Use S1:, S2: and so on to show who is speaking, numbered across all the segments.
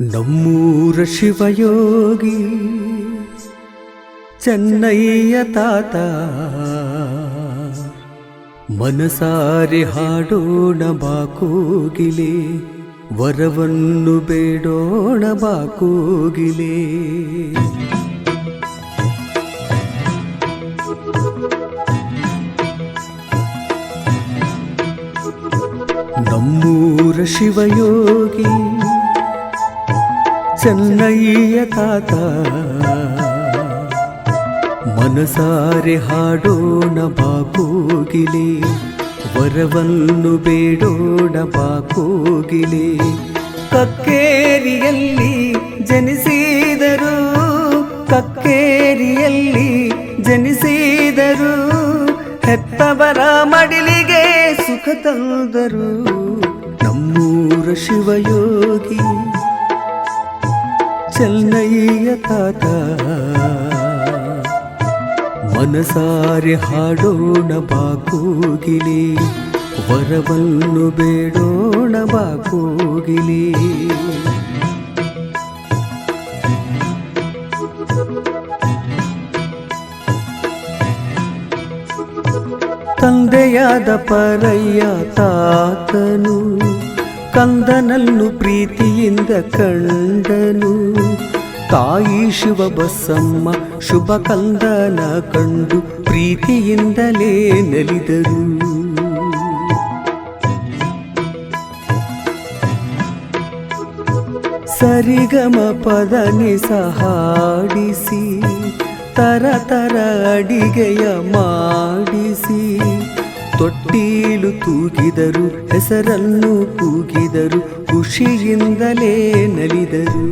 S1: ನಮ್ಮೂರ ಶಿವಯೋಗಿ ಚೆನ್ನಯ್ಯ ತಾತ. ಮನಸಾರಿ ಹಾಡೋಣ ಬಾಕೋಗಿಲೆ ವರವನ್ನು ಬೇಡೋಣ ಬಾಕೋಗಿಲೆ. ನಮ್ಮೂರ ಶಿವಯೋಗಿ ಚೆನ್ನಯ್ಯ ತಾತ. ಮನಸಾರೆ ಹಾಡೋಣ ಬಾಕೋಗಿಲೆ, ವರವನ್ನು ಬೇಡೋಣ ಬಾಕೋಗಿಲೆ. ಕಕ್ಕೇರಿಯಲ್ಲಿ ಜನಿಸಿದರು ಕಕ್ಕೇರಿಯಲ್ಲಿ ಜನಿಸಿದರು. ಹೆತ್ತವರ ಮಡಿಲಿಗೆ ಸುಖ ತಂದರು. ನಮ್ಮೂರ ಶಿವಯೋಗಿ ಚೆನ್ನಯ್ಯ ತಾತ. ಮನಸಾರೆ ಹಾಡೋಣ ಬಾಕೋಗಿಲಿ ವರವನ್ನು ಬೇಡೋಣ ಬಾಕೋಗಿಲಿ. ತಂದೆಯಾದ ಪರಯ್ಯ ತಾತನು ಕಂದನನ್ನು ಪ್ರೀತಿಯಿಂದ ಕಂಡನು. ತಾಯಿ ಶಿವ ಬಸಮ್ಮ ಶುಭ ಕಂದನ ಕಂಡು ಪ್ರೀತಿಯಿಂದಲೇ ನಲಿದರು. ಸರಿಗಮ ಪದನಿ ಸಹಾಡಿಸಿ ತರ ತರ ಅಡಿಗೆಯ ಮಾಡಿಸಿ ತೊಟ್ಟೀಲು ತೂಗಿದರು, ಹೆಸರನ್ನು ಕೂಗಿದರು, ಖುಷಿಯಿಂದಲೇ ನಲಿದರು.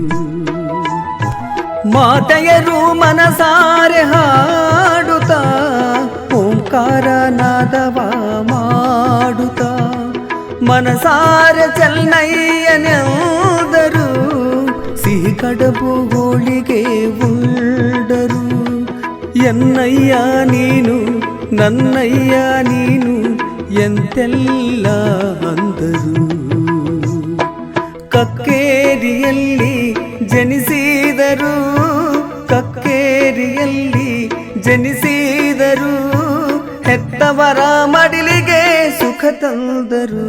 S1: ಮಾತೆಯರು ಮನಸಾರೆ ಹಾಡುತ್ತಾ, ಓಂಕಾರನಾದವ ಮಾಡುತ್ತ. ಮನಸಾರೆ ಚೆನ್ನಯ್ಯನೆಂದರು, ಸಿಹಿ ಕಡಬು ಹೋಳಿಗೆ ಉಳ್ಳರು ಎನ್ನಯ್ಯ ನೀನು ನನ್ನಯ್ಯ ನೀನು ಎಂತೆಲ್ಲ ಅಂದರು ಕಕ್ಕೇರಿಯಲ್ಲಿ ಜನಿಸಿದರು ಕಕ್ಕೇರಿಯಲ್ಲಿ ಜನಿಸಿದರು, ಹೆತ್ತವರ ಮಡಿಲಿಗೆ ಸುಖ ತಂದರು.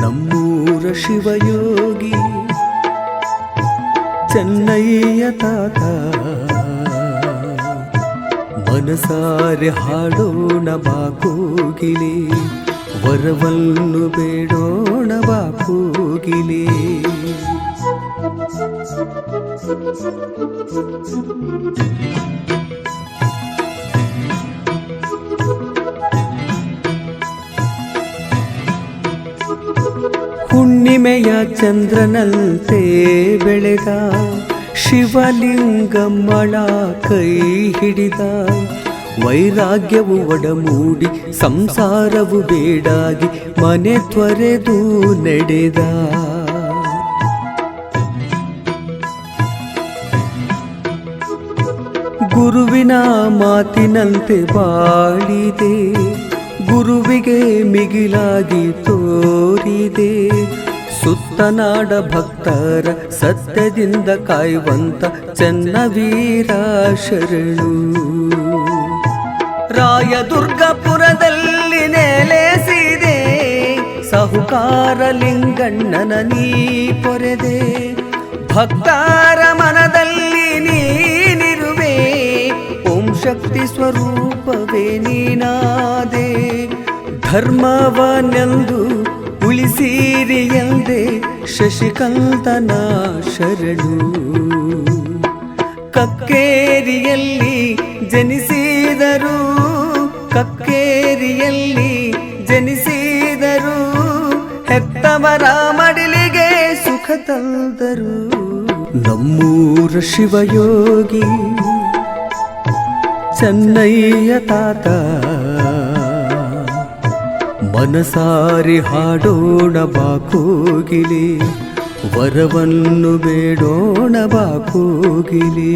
S1: ನಮ್ಮೂರ ಶಿವಯೋಗಿ, ಚೆನ್ನಯ್ಯ ತಾತ. ಮನಸಾರೆ ಹಾಡೋಣ ಬಾಕೋಗಿಲಿ ವರವನ್ನು ಬೇಡೋಣ ಬಾಕೋಗಿಲಿ. ಹುಣ್ಣಿಮೆಯ ಚಂದ್ರನಂತೆ ಬೆಳೆದ ಶಿವಲಿಂಗಮ್ಮಳ ಕೈ ಹಿಡಿದ ವೈರಾಗ್ಯವು ಒಡಮೂಡಿ, ಸಂಸಾರವು ಬೇಡಾಗಿ ಮನೆ ತ್ವರೆದು ನಡೆದ ಗುರುವಿನ ಮಾತಿನಂತೆ ಬಾಳಿದೆ, ಗುರುವಿಗೆ ಮಿಗಿಲಾಗಿ ತೋರಿದೆ ಸುತ್ತನಾಡ ಭಕ್ತರ ಸತ್ಯದಿಂದ ಕಾಯುವಂತ ಚೆನ್ನವೀರ ಶರಣು. ರಾಯದುರ್ಗಪುರದಲ್ಲಿ ನೆಲೆಸಿದೆ, ಸಹುಕಾರ ಲಿಂಗಣ್ಣನ ನೀ ಪೊರೆದೆ. ಭಕ್ತಾರ ಮನದಲ್ಲಿ ನೀನಿರುವೆ ಓಂ ಶಕ್ತಿ ಸ್ವರೂಪವೇ ನೀನಾದೆ. ಧರ್ಮವನೆಂದು ಉಳಿಸಿರಿ ಎಂದೆ ಶಶಿಕಂತನ ಶರಣು. ಕಕ್ಕೇರಿಯಲ್ಲಿ ಜನಿಸಿದರು ಕಕ್ಕೇರಿಯಲ್ಲಿ ಜನಿಸಿದರು, ಹೆತ್ತವರ ಮಡಿಲಿಗೆ ಸುಖ ತಂದರು. ನಮ್ಮೂರ ಶಿವಯೋಗಿ, ಚೆನ್ನಯ್ಯ ತಾತ ಮನಸಾರಿ ಹಾಡೋಣ ಬಾಕೋಗಿಲಿ ವರವನ್ನು ಬೇಡೋಣ ಬಾಕೋಗಿಲಿ.